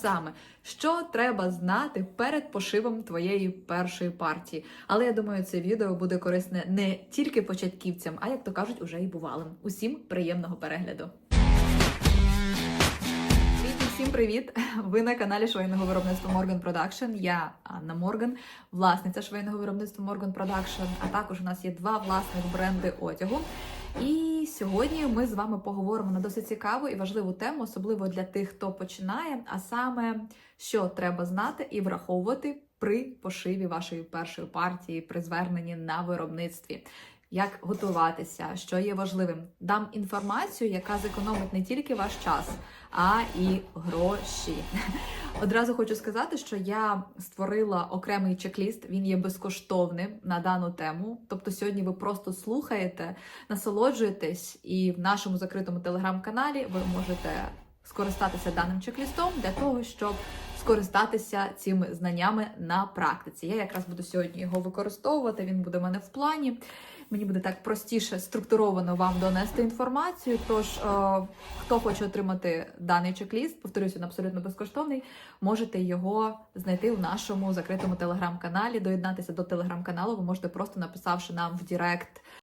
саме, що треба знати перед пошивом твоєї першої партії. Але я думаю, це відео буде корисне не тільки початківцям, а як то кажуть, уже і бувалим. Усім приємного перегляду. Всім привіт! Ви на каналі швейного виробництва Morgan Production. Я Анна Морган, власниця швейного виробництва Morgan Production, а також у нас є два власних бренди одягу. І сьогодні ми з вами поговоримо на досить цікаву і важливу тему, особливо для тих, хто починає, а саме що треба знати і враховувати при пошиві вашої першої партії, при зверненні на виробництві. Як готуватися, що є важливим, дам інформацію, яка зекономить не тільки ваш час, а і гроші. Одразу хочу сказати, що я створила окремий чек-ліст. Він є безкоштовним на дану тему. Тобто, сьогодні ви просто слухаєте, насолоджуєтесь, і в нашому закритому телеграм-каналі ви можете скористатися даним чек-лістом для того, щоб скористатися цими знаннями на практиці. Я якраз буду сьогодні його використовувати. Він буде в мене в плані. Мені буде так простіше структуровано вам донести інформацію. Тож, е, хто хоче отримати даний чек-ліст, повторюсь, він абсолютно безкоштовний. Можете його знайти в нашому закритому телеграм-каналі. Доєднатися до телеграм-каналу. Ви можете просто написавши нам в Директ